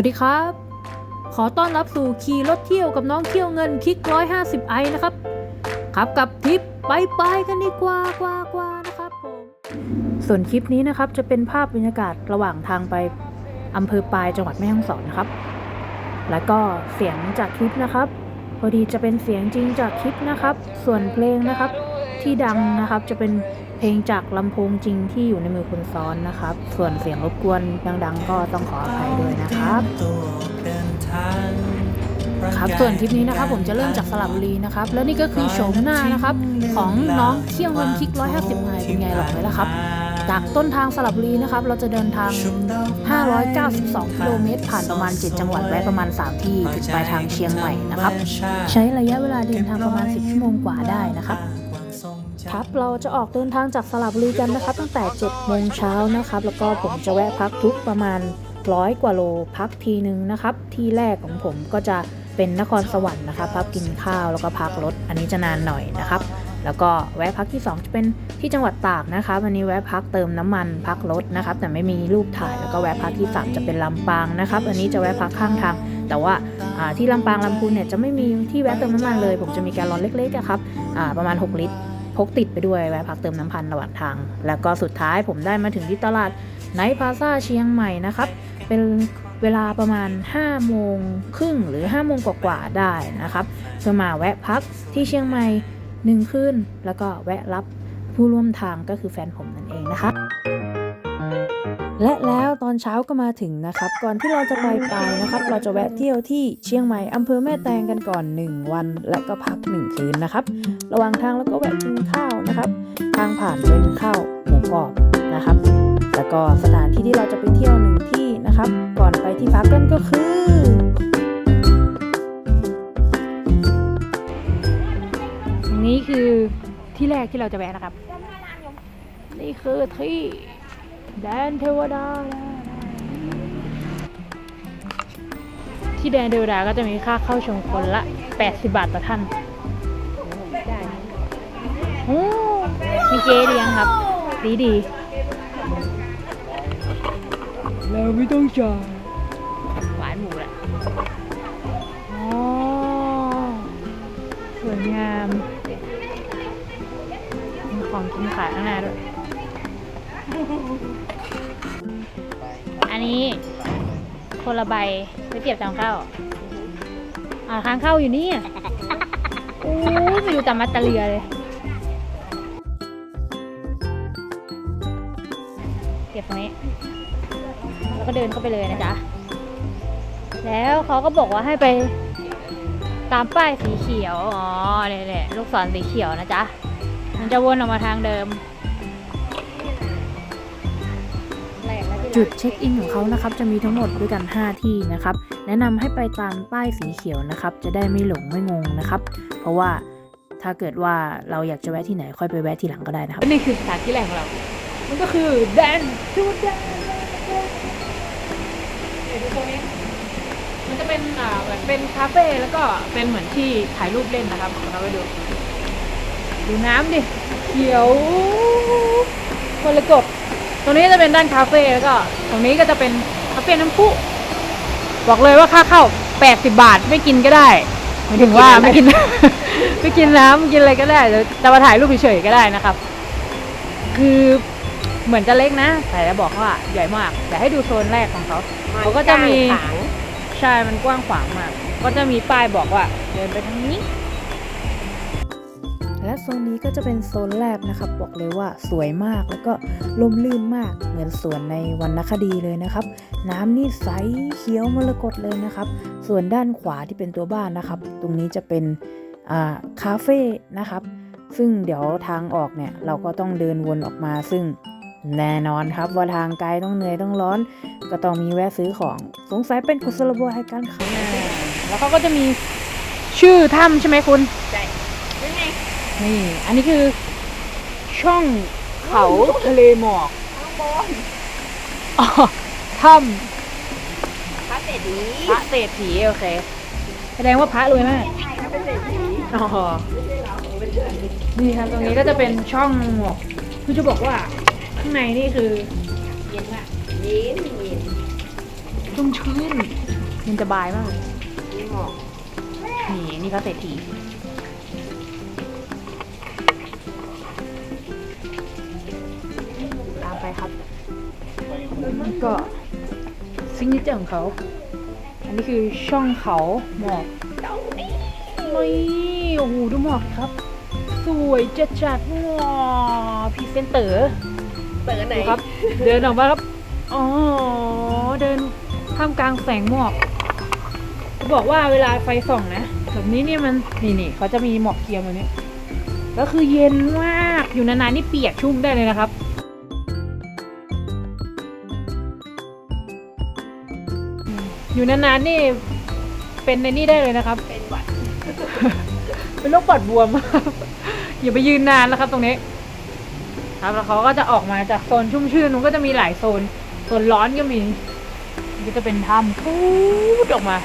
วัสดีครับ ขอต้อนรับสู่ขี่รถเที่ยวกับน้องเที่ยวเงินคลิก150ไอนะครับครับกับทริปไปไปกันดีกว่ากว่ากว่านะครับผมส่วนคลิปนี้นะครับจะเป็นภาพบรรยากาศระหว่างทางไปอำเภอปายจังหวัดแม่ฮ่องสอนนะครับ แล้วก็เสียงจากคลิปนะครับพอดีจะเป็นเสียงจริงจากคลิปนะครับ ส่วนเพลงนะครับที่ดังนะครับจะเป็น เพลงจากลำโพงจริงที่อยู่ในมือคนซ้อนนะครับ ส่วนเสียงรบกวนดังๆ ก็ต้องขออภัยด้วยนะครับครับส่วนทริปนี้นะครับผมจะเริ่มจากสระบุรีนะครับ แล้วนี่ก็คือโฉมหน้านะครับ ของน้องเที่ยวเงินคลิก 150ไงเป็นไงหรอกไหมล่ะครับ จากต้นทางสระบุรีนะครับ เราจะเดินทาง 592 กิโลเมตร ผ่านประมาณ 7 จังหวัดแวะประมาณ 3 ที่ถึงปลายทางเชียงใหม่นะครับ ใช้ระยะเวลาเดินทางประมาณ 10 ชั่วโมงกว่าได้นะครับ ครับเราจะออกเดินทางจากสระบุรีกันนะครับ ตั้งแต่7โมงเช้านะครับ แล้วก็ผมจะแวะพักทุกประมาณร้อยกว่าโลพักทีนึงนะครับ ที่แรกของผมก็จะเป็นนครสวรรค์นะครับพักกินข้าวแล้วก็พักรถ อันนี้จะนานหน่อยนะครับ แล้วก็แวะพักที่ 2 จะเป็นที่จังหวัดตากนะครับอันนี้แวะพักเติมน้ำมันพักรถนะครับ แต่ไม่มีรูปถ่ายแล้วก็แวะพักที่ 3 จะเป็นลำปางนะครับ อันนี้จะแวะพักข้างทาง แต่ว่าที่ลำปางลำพูนเนี่ยจะไม่มีที่แวะเติมน้ำมันเลย ผมจะมีแกลลอนเล็กๆครับประมาณ 6 ลิตร พกติดไปด้วยแวะพักเติมน้ำพันระหว่างทาง แล้วก็สุดท้ายผมได้มาถึงที่ตลาดไนท์พาซาเชียงใหม่นะครับ เป็นเวลาประมาณ 5 โมงครึ่งหรือ 5 โมงกว่าๆได้นะครับ เพื่อมาแวะพักที่เชียงใหม่หนึ่งคืนแล้วก็แวะรับผู้ร่วมทางก็คือแฟนผมนั่นเองนะคะ และแล้วตอนเช้าก็มาถึงนะครับ ก่อนที่เราจะไปไปนะครับ เราจะแวะเที่ยวที่เชียงใหม่อำเภอแม่แตงกันก่อน 1 วัน และก็พัก 1 คืนนะครับ ระหว่างทางแล้วก็แวะกินข้าวนะครับ ทางผ่านเป็นข้าวหมูกรอบนะครับ แล้วก็สถานที่ที่เราจะไปเที่ยวหนึ่งที่นะครับ ก่อนไปที่พักกันก็คือ นี่คือที่แรกที่เราจะแวะนะครับ นี่คือที่ แดนเทวดา ที่แดนเทวดาก็จะมีค่าเข้าชมคนละ 80 บาทต่อท่านโอ้มีเจเลี้ยงครับ ดีดีเราไม่ต้องจ่ายหวานหมูแหละอ๋อสวยงามมีของกินขายข้างหน้าด้วยอั นนี้คนละใบไปเทียบจำเข้าอ่าค้างเข้าอยู่นี่อะโอ้ยไปดูตามมัตเตอเรียเลย เก็บตรงนี้ แล้วก็เดินเข้าไปเลยนะจ๊ะ แล้วเขาก็บอกว่าให้ไปตามป้ายสีเขียว อ๋อเนี่ยๆลูกศรสีเขียวนะจ๊ะ มันจะวนออกมาทางเดิม จุดเช็คอินของเขานะครับจะมีทั้งหมดด้วยกัน 5 ที่นะครับ แนะนำให้ไปตามป้ายสีเขียวนะครับ จะได้ไม่หลงไม่งงนะครับ เพราะว่าถ้าเกิดว่าเราอยากจะแวะที่ไหนค่อยไปแวะทีหลังก็ได้นะครับนี่คือสถานที่แรกของเรา มันก็คือแดนทูดามันจะเป็นอ่าเหมือนเป็นคาเฟ่แล้วก็เป็นเหมือนที่ถ่ายรูปเล่นนะครับเราไปดูดูน้ำดิเขียวคนละกบ รงนี้จะเป็นด้านคาเฟ่แล้วก็ ตรงนี้ก็จะเป็นคาเฟ่น้ำพุบอกเลยว่าค่าเข้า 80 บาทไม่กินก็ได้หมายถึงว่าไม่กิน ไม่กินน้ำไม่กินอะไรก็ได้แต่จะมาถ่ายรูปเฉยๆก็ได้นะครับ คือเหมือนจะเล็กนะ แต่จะบอกว่าใหญ่มากแต่ให้ดูโซนแรกของเขาเขาก็จะมีใช่มันกว้างขวางมาก ก็จะมีป้ายบอกว่า เดินไปทางนี้ และโซนนี้ก็จะเป็นโซนแรกนะครับ บอกเลยว่าสวยมากแล้วก็ลมลื่นมากเหมือนสวนในวรรณคดีเลยนะครับ น้ำนี่ใสเขียวมรกตเลยนะครับ ส่วนด้านขวาที่เป็นตัวบ้านนะครับ ตรงนี้จะเป็นคาเฟ่นะครับ ซึ่งเดี๋ยวทางออกเนี่ยเราก็ต้องเดินวนออกมาซึ่งแน่นอนครับว่าทางไกลต้องเหนื่อยต้องร้อน ก็ต้องมีแวะซื้อของสงสัยเป็นกุศโลบายการขายแล้วเขาก็จะมีชื่อถ้ำใช่ไหมคุณ นี่ อันนี้คือช่องเขาทะเลหมอกอ๋อถ้พระเศรษฐีำพระเศรษฐีโอเค แสดงว่าพระรวยมาก พระเป็นเศรษฐีอ๋อนี่ครับตรงนี้ก็จะเป็นช่องหมอกคือจะบอกว่าข้างในนี่คือเย็นมากเย็นเย็นชุ่มชื้นเย็นสบายมากเลยนี่หมอกนี่นี่ก็เศรษฐี ครับนี่ก็ซิงเกิลของเขา อันนี้คือช่องเขาหมอกนี่โอ้โหดูหมอกครับ สวยจัดจัดๆว้าวพรีเซนเตอร์เปิดไหนดูครับ เดินออกมาครับ อ๋อ เดินท่ามกลางแสงหมอกบอกว่าเวลาไฟส่องนะแบบนี้เนี่ยมันนี่นี่เขาจะมีหมอกเกียมแบบนี้ก็คือเย็นมากอยู่นานๆนี่เปียกชุ่มได้เลยนะครับ อยู่นานๆนี่เป็นในนี่ได้เลยนะครับ เป็นหวัด เป็นโรคปอดบวมอย่าไปยืนนานนะครับตรงนี้ ครับแล้วเขาก็จะออกมาจากโซนชุ่มชื่นมันก็จะมีหลายโซนโซนร้อนก็มีอันนี้ก็เป็นถ้ำพูดออกมา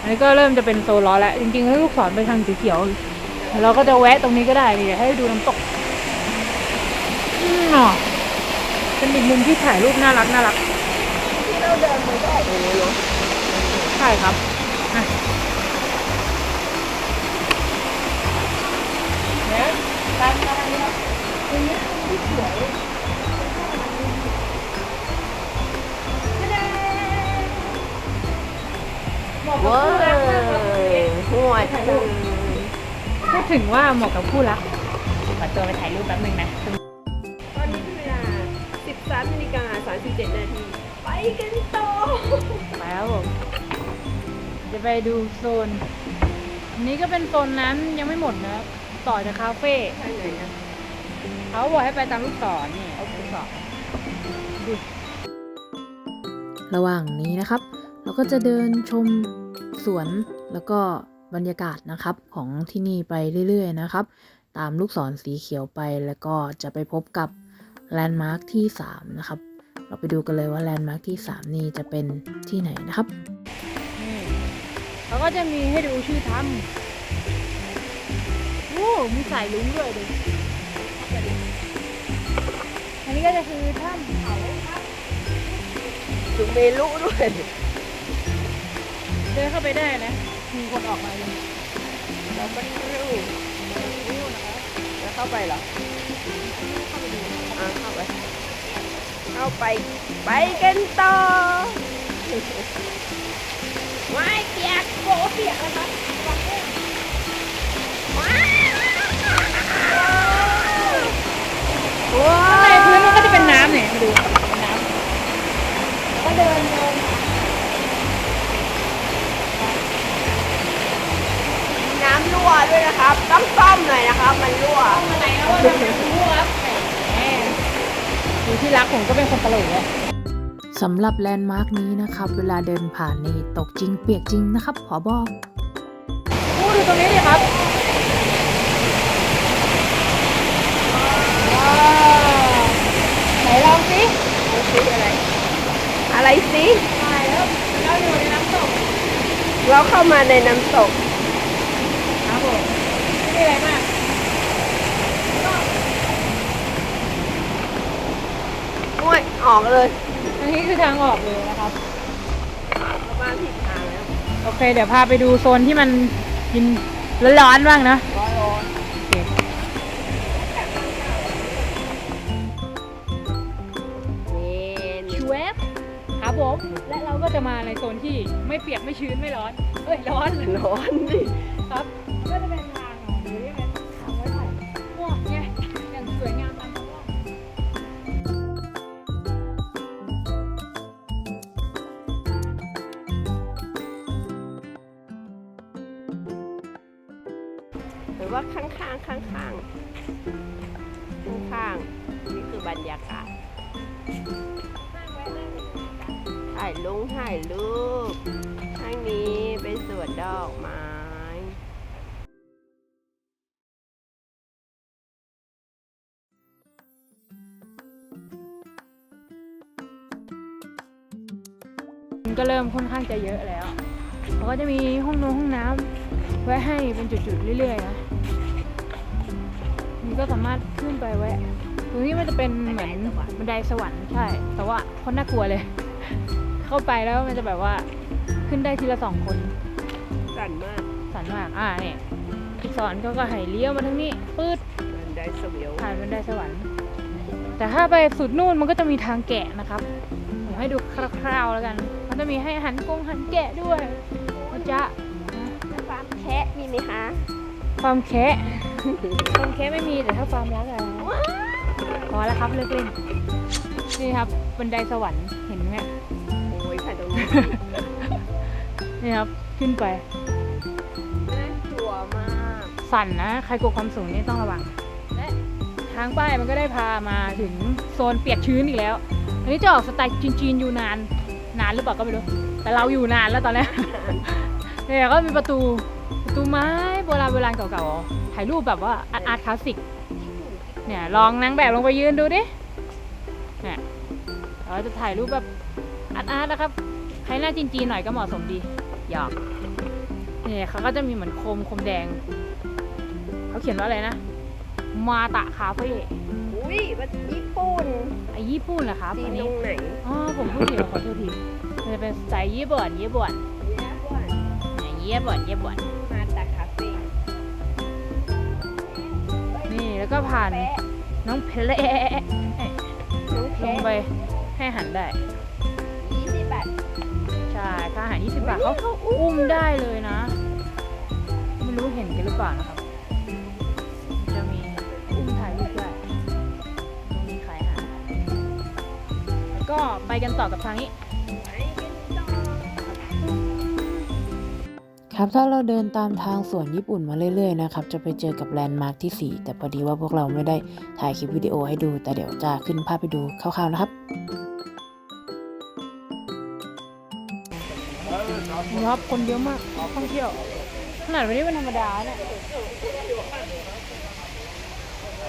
อันนี้ก็เริ่มจะเป็นโซนร้อนแล้วจริงๆให้ลูกศรไปทางสีเขียวแล้วเราก็จะแวะตรงนี้ก็ได้นี่ให้ดูน้ำตกอืมอะเป็นอีกมุมที่ถ่ายรูปน่ารักน่ารักที่ เดินไปก็ออกตรงนี้เนาะใช่ครับอะเนี่ยตามมาทางนี้ครับตรงนี้ที่สวยเหมาะกับว้าคู่รักมากครับตรงนี้หัวจังพูดถึงว่าเหมาะกับคู่รักขอตัวไปถ่ายรูปแป๊บนึงนะ ตอนนี้เป็นเวลา13นาฬิกา37นาที กันต่อแล้วผมจะไปดูโซนอันนี้ก็เป็นโซนนั้นยังไม่หมดนะครับต่อจากคาเฟ่ไปไหนนะเขาบอกให้ไปตามลูกศรนี่เอาลูกศรดูระหว่างนี้นะครับ เราก็จะเดินชมสวนแล้วก็บรรยากาศนะครับของที่นี่ไปเรื่อยๆนะครับ ตามลูกศรสีเขียวไปแล้วก็จะไปพบกับแลนด์มาร์คที่ 3 นะครับ เราไปดูกันเลยว่าแลนด์มาร์คที่ 3 นี่จะเป็นที่ไหนนะครับนี่เขาก็จะมีให้ดูชื่อถ้ำโอ้มีสายลุ้งด้วยดูอันนี้ก็จะคือถ้ำเขาครับจุเมลุด้วย เดินเข้าไปได้นะ มีคนออกมาเลยแล้วก็รูแล้วเข้าไปเหรออ่าเข้าไป เข้าไป ไปกันต่อไม่เปียกโบเปียกแล้วนะว้าวว้าข้างในพื้นมันก็จะเป็นน้ำเนี่ยมาดูเป็นน้ำแล้วก็เดินเดินน้ำรั่วด้วยนะครับ ต้องซ่อมหน่อยนะครับ มันรั่วมาไหนแล้วว่า ที่รักผมก็เป็นคนตลกเลยสำหรับแลนด์มาร์กนี้นะครับ เวลาเดินผ่านนี่ตกจริงเปียกจริงนะครับขอบอกโอ้ดูตรงนี้ดิครับว้าวไหนลองสิอะไร อะไรสิตายแล้วเราอยู่ในน้ำตก เราเข้ามาในน้ำตก ครับผมไม่มีอะไรมาก โอ้ยออกเลย อันนี้คือทางออกเลยนะครับเรามาผิดทางแล้วโอเค เดี๋ยวพาไปดูโซนที่มันกินร้อนๆบ้างนะ ร้อนร้อนโอเคเย็นชวบครับผม และเราก็จะมาในโซนที่ไม่เปียกไม่ชื้นไม่ร้อน เอ้ย ร้อน ร้อนดิ ก็เริ่มค่อนข้างจะเยอะแล้วเขาก็จะมีห้องนงห้องน้ำไว้ให้เป็นจุดๆเรื่อยๆนะนี่ก็สามารถขึ้นไปแวะตรงนี้มันจะเป็นเหมือนบันไดสวรรค์ใช่ แต่ว่าคนน่ากลัวเลย เขาเข้าไปแล้วมันจะแบบว่าขึ้นได้ทีละสองคนสั่นมากสันมากอ่าเนี่ยอีกสอนเขาก็ให้เลี้ยวมาทางนี้ปื๊ดมันได้เสวียวผ่านบันไดสวรรค์ แต่ถ้าไปสุดนู่นมันก็จะมีทางแกะนะครับเดี๋ยวให้ดูคร่าวๆแล้วกัน มันจะมีให้หันกงหันแกะด้วยนะจ๊ะฟาร์มแคะมีไหมคะฟาร์มแคะฟาร์มแคะไม่มีแต่ถ้าฟาร์มรักอะพอแล้วครับเลิกเล่นนี่ครับบันไดสวรรค์เห็นไหมโอ้ยถ่ายตรงนี้นี่ครับขึ้นไปน่ากลัวมากสั่นนะใครกลัวความสูงนี่ต้องระวังและทางป้ายมันก็ได้พามาถึงโซนเปียกชื้นอีกแล้ว อันนี้จะออกสไตล์จีนๆอยู่นาน นานหรือเปล่าก็ไม่รู้ แต่เราอยู่นานแล้วตอนนี้ เนี่ยก็มีประตูประตูไม้โบราณโบราณเก่าๆถ่ายรูปแบบว่าอาร์ตคลาสสิก เนี่ยลองนางแบบลงไปยืนดูดิ เนี่ยเราจะถ่ายรูปแบบอาร์ตอาร์ตนะครับ ใครหน้าจีนๆหน่อยก็เหมาะสมดีหยอกเนี่ยเขาก็จะมีเหมือนโคมโคมแดง เขาเขียนว่าอะไรนะ มาตะคาเฟ่อุ้ยมันญี่ปุ่นไอญี่ปุ่นเหรอครับจีอันนตนี้รงไหนอ๋อผมพูดผิดขอโทษทีมันจะเป็นสไตล์ญี่ปุ่นญี่ปุ่นญี่ปุ่นเนี่ยญี่ปุ่นญี่ปุ่นมาแต่คาเฟ่นี่แล้วก็ผ่านแปะน้องเพลน้องลแคะงไปให้อาหันได้ ยี่สิบบาท ใช่ค่าอาหาร 20 บาทเขาอุ้มได้เลยนะ ไม่รู้เห็นกันหรือเปล่านะครับ ไปกันต่อกับทางนี้ไปกันต่อครับถ้าเราเดินตามทางสวนญี่ปุ่นมาเรื่อยๆนะครับจะไปเจอกับแลนด์มาร์คที่ 4 แต่พอดีว่าพวกเราไม่ได้ถ่ายคลิปวิดีโอให้ดู แต่เดี๋ยวจะขึ้นภาพไปดูคร่าวๆนะครับนี่ครับคนเยอะมากท่องเที่ยวขนาดวันนี้เป็นธรรมดาเนี่ย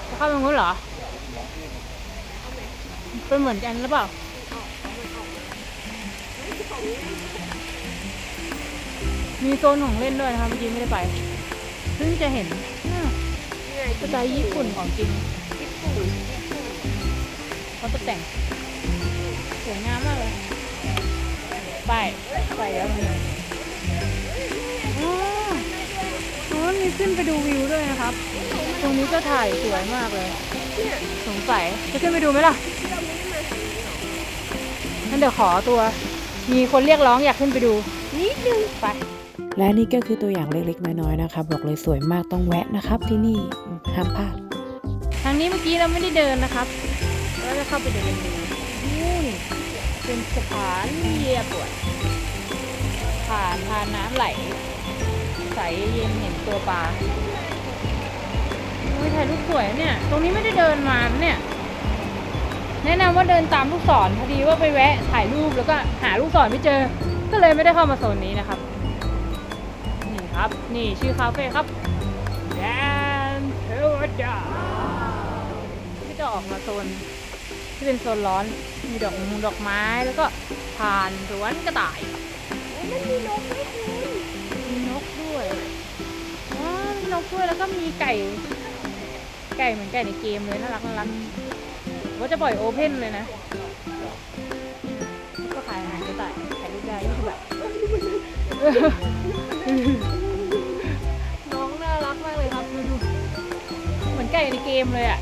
จะเข้าตรงนู้นเหรอเป็นเหมือนกันหรือเปล่า มีโซนของเล่นด้วยนะครับเมื่อกี้ไม่ได้ไปเพิ่งจะเห็นอ่านี่ไงสไตล์ญี่ปุ่นของจริงญี่ปุ่นเขาตกแต่งสวยงามมากเลยไปไปแล้วมันอ๋ออ๋อมีขึ้นไปดูวิวด้วยนะครับ ตรงนี้ก็ถ่ายสวยมากเลยสงสัยจะขึ้นไปดูไหมล่ะงั้นเดี๋ยวขอตัว มีคนเรียกร้องอยากขึ้นไปดูนิดนึงไป และนี่ก็คือตัวอย่างเล็กๆน้อยๆนะครับบอกเลยสวยมากต้องแวะนะครับ ที่นี่ห้ามพลาดทางนี้เมื่อกี้เราไม่ได้เดินนะครับเราจะเข้าไปเดินดูนู่นเป็นสะพานเรียบด่วนผ่านทานน้ำไหล ใสเย็นเห็นตัวปลาโอ้ยถ่ายรูปสวยเนี่ย ตรงนี้ไม่ได้เดินมานะเนี่ย แนะนำว่าเดินตามลูกศรพอดีว่าไปแวะถ่ายรูปแล้วก็หาลูกศรไม่เจอ ก็เลยไม่ได้เข้ามาโซนนี้นะครับ นี่ครับ นี่ชื่อคาเฟ่ครับแดนเทวดาก็จะออกมาโซนที่เป็นโซนร้อน มีดอกมงดอกไม้แล้วก็ผ่านสวนกระต่ายมันมีนกด้วยคุณมีนกด้วยอ๋อมีนกด้วยแล้วก็มีไก่ ไก่เหมือนไก่ในเกมเลยน่ารักน่ารัก ว่าจะปล่อยโอเพนเลยนะแล้วก็ขายอาหารกระต่ายขายลูกได้ยี่สิบบาทน้องน่ารักมากเลยครับดูดูเหมือนไก่ในเกมเลยอะ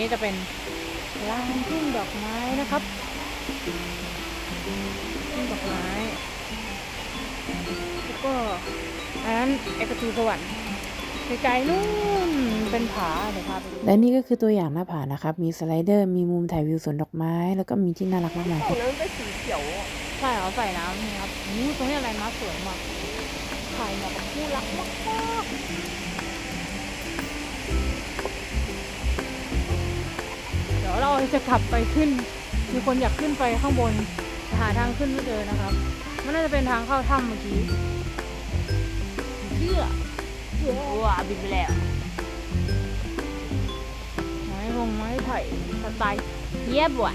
นี้จะเป็นลานทุ่งดอกไม้นะครับทุ่งดอกไม้แล้วก็อันนั้นเอกประตูสวรรค์ไกลๆนู่นเป็นผาเดี๋ยวพาไปดูและนี่ก็คือตัวอย่างหน้าผานะครับ มีสไลเดอร์ มีมุมถ่ายวิวสวนดอกไม้ แล้วก็มีที่น่ารักมากมายของนั้นเป็นสีเขียวอะใช่เขาใส่น้ำนี่ครับอู้ตรงนี้อะไรมาสวยมากถ่ายแบบคู่รักมากๆ ดี๋ยวเราจะกลับไปขึ้น มีคนอยากขึ้นไปข้างบนแต่หาทางขึ้นไม่เจอนะครับ มันน่าจะเป็นทางเข้าถ้ำเมื่อกี้อยู่ที่อื้อว้าบินไปแล้วไม้วงไม้ไผ่สไตล์เยียบว่ะ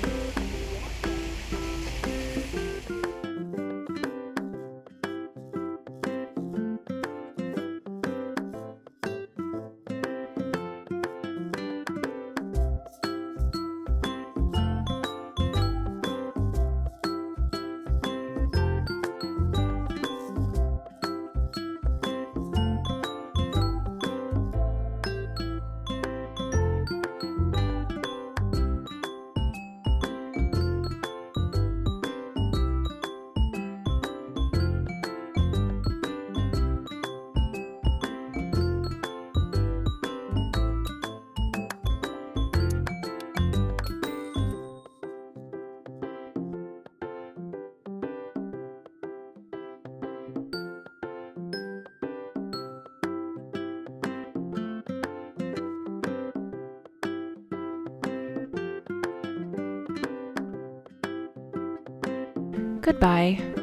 Goodbye.